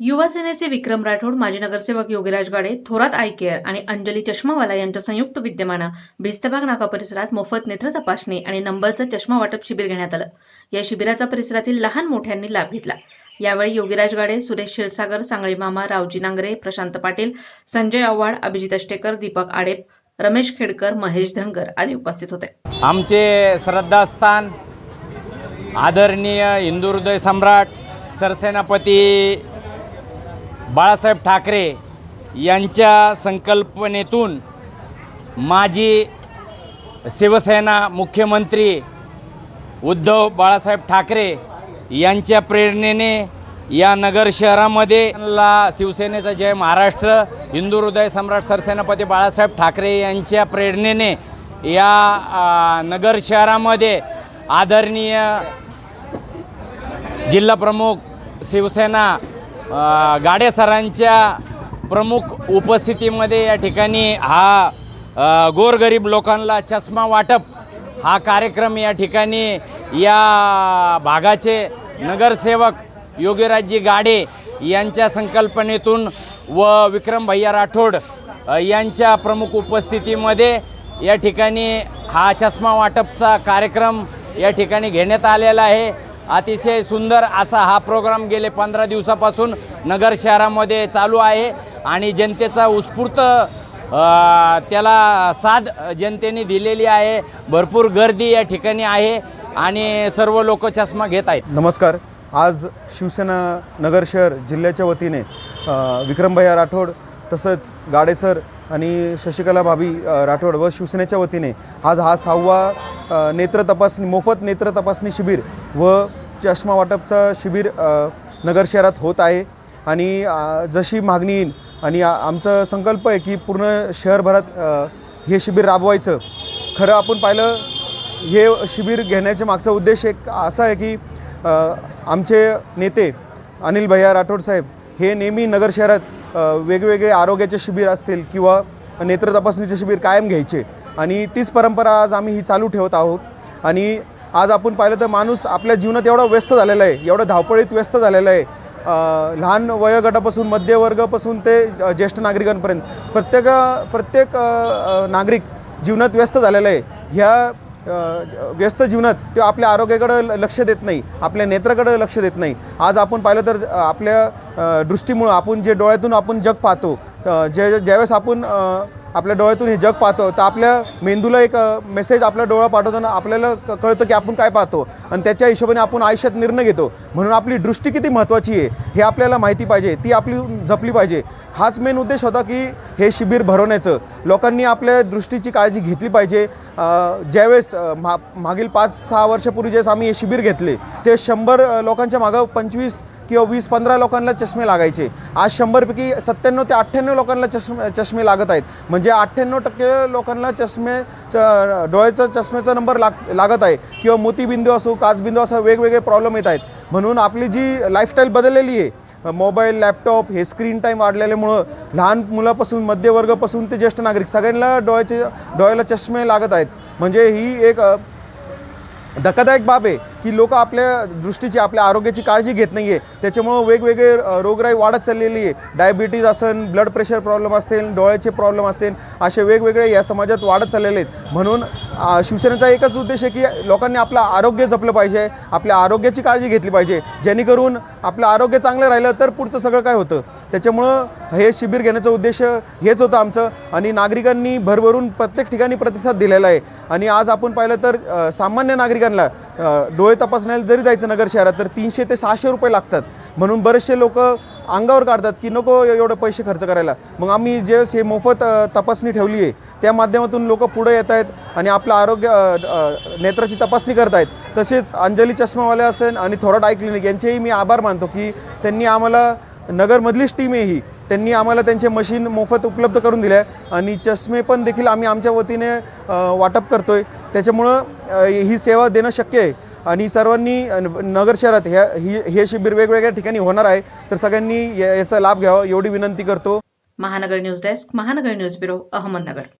युवा सेनेचे विक्रम राठोड माजी नगरसेवक योगीराज गाडे थोरात आय केअर आणि अंजली चष्मावाला यांच्या संयुक्त विद्यमानं भिस्तबाग नाका परिसरात मोफत नेत्र तपासणी आणि नंबरचं चष्मा वाटप शिबिर घेण्यात आलं. या शिबिराचा परिसरातील लहान मोठ्यांनी लाभ घेतला. यावेळी योगीराज गाडे सुरेश क्षीरसागर सांगळे मामा रावजी नांगरे प्रशांत पाटील संजय आव्हाड अभिजित अष्टेकर दीपक आडेप रमेश खेडकर महेश धनगर आदी उपस्थित होते. आमचे श्रद्धास्थान आदरणीय हिंदू हृदय सम्राट सरसेनापती बाळासाहेब ठाकरे यांच्या संकल्पनेतून माजी शिवसेना मुख्यमंत्री उद्धव बाळासाहेब ठाकरे यांच्या प्रेरणेने या नगर शहरामध्ये ला शिवसेनेचा जय महाराष्ट्र हिंदू हृदय सम्राट सरसेनापती बाळासाहेब ठाकरे यांच्या प्रेरणेने या नगर शहरामध्ये आदरणीय जिल्हाप्रमुख शिवसेना गाडे सरांच्या प्रमुख उपस्थितीमध्ये या ठिकाणी हा गोरगरीब लोकांना चष्मा वाटप हा कार्यक्रम या ठिकाणी या भागाचे नगरसेवक योगीराजजी गाडे यांच्या संकल्पनेतून व विक्रम भैया राठोड यांच्या प्रमुख उपस्थितीमध्ये या ठिकाणी हा चष्मा वाटपचा कार्यक्रम या ठिकाणी घेण्यात आलेला आहे. अतिशय सुंदर असा हा प्रोग्राम गेले पंधरा दिवसापासून नगर शहरामध्ये चालू आहे आणि जनतेचा उत्स्फूर्त त्याला साथ जनतेने दिलेली आहे. भरपूर गर्दी या ठिकाणी आहे आणि सर्व लोक चष्मा घेत आहेत. नमस्कार. आज शिवसेना नगर शहर जिल्ह्याच्या वतीने विक्रमभैया राठोड तसंच गाडेसर आणि शशिकला भाभी राठोड व शिवसेनेच्या वतीने आज हा सहावा नेत्र तपासणी मोफत नेत्र तपासणी शिबिर व चष्मा वाटपचा शिबिर नगर शहरात होत आहे. आणि जशी मागणी येईल आणि आमचा संकल्प आहे की पूर्ण शहरभरात हे शिबिर राबवायचं. खरं आपण पाहिलं हे शिबिर घेण्याच्या मागचा उद्देश एक असा आहे की आमचे नेते अनिल भैया राठोड साहेब हे नेहमी नगर शहरात वेगवेगळे आरोग्याचे शिबिर असतील किंवा नेत्र तपासणीचे शिबिर कायम घ्यायचे. आणि तीच परंपरा आज आम्ही ही चालू ठेवत आहोत. आणि आज आपण पाहिलं तर माणूस आपल्या जीवनात एवढा व्यस्त झालेला आहे एवढं धावपळीत व्यस्त झालेला आहे. लहान वयोगटापासून मध्यवर्गापासून ते ज्येष्ठ नागरिकांपर्यंत प्रत्येक प्रत्येक नागरिक जीवनात व्यस्त झालेला आहे. ह्या व्यस्त जीवनात ते आपल्या आरोग्याकडं ल- लक्ष देत नाही आपल्या नेत्राकडं लक्ष देत नाही. आज आपण पाहिलं तर आपल्या दृष्टीमुळं आपण जे डोळ्यातून आपण जग पाहतो अ, जे ज्यावेळेस आपण आपल्या डोळ्यातून हे जग पाहतो. तर आपल्या मेंदूला एक मेसेज आपल्या डोळा पाठवताना आपल्याला कळतं की आपण काय पाहतो. आणि त्याच्या हिशोबाने आपण आयुष्यात निर्णय घेतो. म्हणून आपली दृष्टी किती महत्त्वाची आहे हे आपल्याला माहिती पाहिजे. ती आपली जपली पाहिजे. हाच मेन उद्देश होता की हे शिबिर भरवण्याचं. लोकांनी आपल्या दृष्टीची काळजी घेतली पाहिजे. ज्यावेळेस मा मागील पाच सहा वर्षापूर्वी ज्यावेळेस आम्ही हे शिबिर घेतले ते शंभर लोकांच्या मागं पंचवीस किंवा वीस पंधरा लोकांना चष्मे लागायचे. आज शंभरपैकी सत्त्याण्णव ते अठ्ठ्याण्णव लोकांना चष्मे चष्मे लागत आहेत. म्हणजे अठ्ठ्याण्णव टक्के लोकांना चष्मे च डोळ्याचा चष्म्याचा नंबर लाग लागत आहे. किंवा मोतीबिंदू असो काचबिंदू असो वेगवेगळे प्रॉब्लेम येत आहेत. म्हणून आपली जी लाईफस्टाईल बदललेली आहे मोबाईल लॅपटॉप हे स्क्रीन टाईम वाढलेल्यामुळं लहान मुलापासून मध्यवर्गापासून ते ज्येष्ठ नागरिक सगळ्यांना डोळ्याचे डोळ्याला चष्मे लागत आहेत. म्हणजे ही एक धक्कादायक बाब आहे. की लोक आपल्या दृष्टीची आपल्या आरोग्याची काळजी घेत नाही आहे त्याच्यामुळं वेगवेगळे रोगराई वाढत चाललेली आहे. डायबिटीज असेल ब्लड प्रेशर प्रॉब्लेम असतील डोळ्याचे प्रॉब्लेम असतील असे वेगवेगळे या समाजात वाढत चाललेले आहेत. म्हणून शिवसेनेचा एकच उद्देश आहे की लोकांनी आपलं आरोग्य जपलं पाहिजे आपल्या आरोग्याची काळजी घेतली पाहिजे. जेणेकरून आपलं आरोग्य चांगलं राहिलं तर पुढचं सगळं काय होतं? त्याच्यामुळं हे शिबिर घेण्याचा उद्देश हेच होतं आमचं. आणि नागरिकांनी भरभरून प्रत्येक ठिकाणी प्रतिसाद दिलेला आहे. आणि आज आपण पाहिलं तर सामान्य नागरिकांना डोळे डोळे तपासण्याला जरी जायचं नगर शहरात तर तीनशे ते सहाशे रुपये लागतात. म्हणून बरेचसे लोक अंगावर काढतात की नको एवढे पैसे खर्च करायला. मग आम्ही जे हे मोफत तपासणी ठेवली आहे त्या माध्यमातून लोक पुढे येत आहेत आणि आपलं आरोग्य नेत्राची तपासणी करत आहेत तसेच अंजली चष्मावाले असेल आणि थोराट आय क्लिनिक यांचेही मी आभार मानतो की त्यांनी आम्हाला नगरमधलीच टीम आहे ही. त्यांनी आम्हाला त्यांचे मशीन मोफत उपलब्ध करून दिल्या आणि चष्मे पण देखील आम्ही आमच्या वतीने वाटप करतो आहे त्याच्यामुळं ही सेवा देणं शक्य आहे. आणि सर्वांनी नगर शहरात ह्या ही हे शिबिर वेगवेगळ्या ठिकाणी होणार आहे तर सगळ्यांनी याचा लाभ घ्यावा एवढी विनंती करतो. Mahanagar news desk Mahanagar news bureau Ahmednagar.